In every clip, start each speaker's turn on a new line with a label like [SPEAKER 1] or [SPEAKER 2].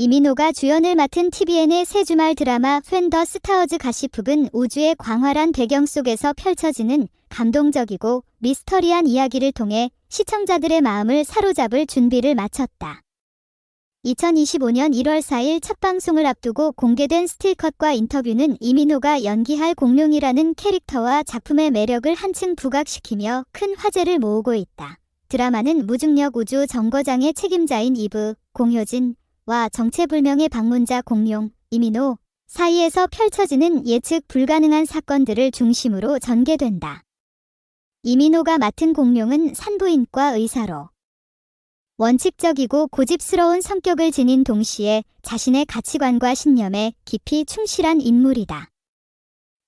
[SPEAKER 1] 이민호가 주연을 맡은 TVN의 새 주말 드라마 팬더 스타워즈 가시북은 우주의 광활한 배경 속에서 펼쳐지는 감동적이고 미스터리한 이야기를 통해 시청자들의 마음을 사로잡을 준비를 마쳤다. 2025년 1월 4일 첫 방송을 앞두고 공개된 스틸컷과 인터뷰는 이민호가 연기할 공룡이라는 캐릭터와 작품의 매력을 한층 부각시키며 큰 화제를 모으고 있다. 드라마는 무중력 우주 정거장의 책임자인 이브, 공효진, 와 정체불명의 방문자 공룡, 이민호 사이에서 펼쳐지는 예측 불가능한 사건들을 중심으로 전개된다. 이민호가 맡은 공룡은 산부인과 의사로 원칙적이고 고집스러운 성격을 지닌 동시에 자신의 가치관과 신념에 깊이 충실한 인물이다.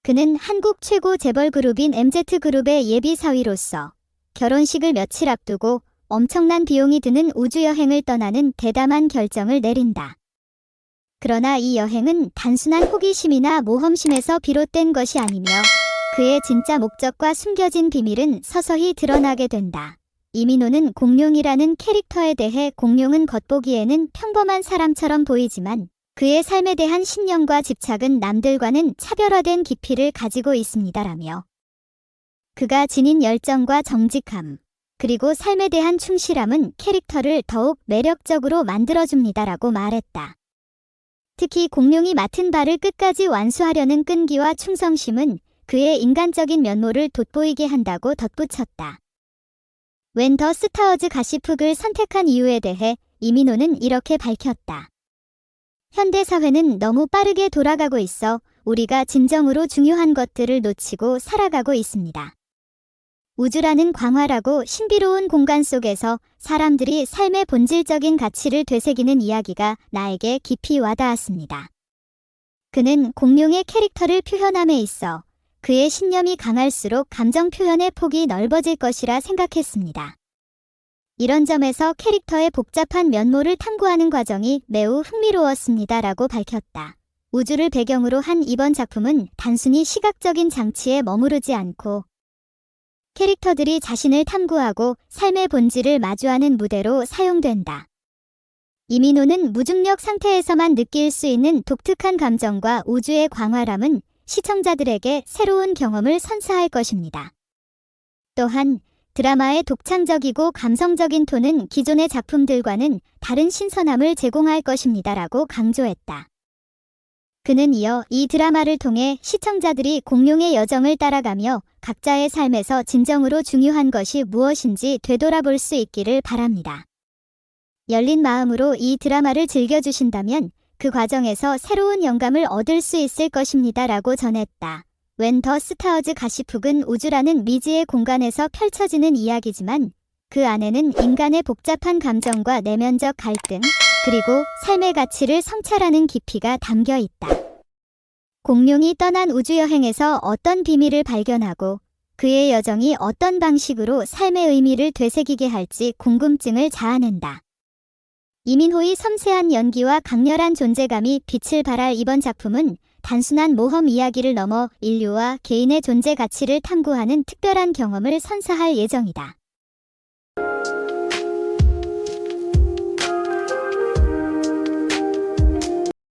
[SPEAKER 1] 그는 한국 최고 재벌 그룹인 MZ그룹의 예비 사위로서 결혼식을 며칠 앞두고 엄청난 비용이 드는 우주여행을 떠나는 대담한 결정을 내린다. 그러나 이 여행은 단순한 호기심이나 모험심에서 비롯된 것이 아니며 그의 진짜 목적과 숨겨진 비밀은 서서히 드러나게 된다. 이민호는 공룡이라는 캐릭터에 대해 공룡은 겉보기에는 평범한 사람처럼 보이지만 그의 삶에 대한 신념과 집착은 남들과는 차별화된 깊이를 가지고 있습니다라며 그가 지닌 열정과 정직함, 그리고 삶에 대한 충실함은 캐릭터를 더욱 매력적으로 만들어줍니다라고 말했다. 특히 공룡이 맡은 바를 끝까지 완수하려는 끈기와 충성심은 그의 인간적인 면모를 돋보이게 한다고 덧붙였다. 웬 더 스타워즈 가시북을 선택한 이유에 대해 이민호는 이렇게 밝혔다. 현대사회는 너무 빠르게 돌아가고 있어 우리가 진정으로 중요한 것들을 놓치고 살아가고 있습니다. 우주라는 광활하고 신비로운 공간 속에서 사람들이 삶의 본질적인 가치를 되새기는 이야기가 나에게 깊이 와닿았습니다. 그는 공룡의 캐릭터를 표현함에 있어 그의 신념이 강할수록 감정 표현의 폭이 넓어질 것이라 생각했습니다. 이런 점에서 캐릭터의 복잡한 면모를 탐구하는 과정이 매우 흥미로웠습니다 라고 밝혔다. 우주를 배경으로 한 이번 작품은 단순히 시각적인 장치에 머무르지 않고 캐릭터들이 자신을 탐구하고 삶의 본질을 마주하는 무대로 사용된다. 이민호는 무중력 상태에서만 느낄 수 있는 독특한 감정과 우주의 광활함은 시청자들에게 새로운 경험을 선사할 것입니다. 또한 드라마의 독창적이고 감성적인 톤은 기존의 작품들과는 다른 신선함을 제공할 것입니다라고 강조했다. 그는 이어 이 드라마를 통해 시청자들이 공룡의 여정을 따라가며 각자의 삶에서 진정으로 중요한 것이 무엇인지 되돌아볼 수 있기를 바랍니다. 열린 마음으로 이 드라마를 즐겨주신다면 그 과정에서 새로운 영감을 얻을 수 있을 것입니다. 라고 전했다. 웬 더 스타워즈 가시북은 우주라는 미지의 공간에서 펼쳐지는 이야기지만 그 안에는 인간의 복잡한 감정과 내면적 갈등, 그리고 삶의 가치를 성찰하는 깊이가 담겨 있다. 공룡이 떠난 우주여행에서 어떤 비밀을 발견하고 그의 여정이 어떤 방식으로 삶의 의미를 되새기게 할지 궁금증을 자아낸다. 이민호의 섬세한 연기와 강렬한 존재감이 빛을 발할 이번 작품은 단순한 모험 이야기를 넘어 인류와 개인의 존재 가치를 탐구하는 특별한 경험을 선사할 예정이다.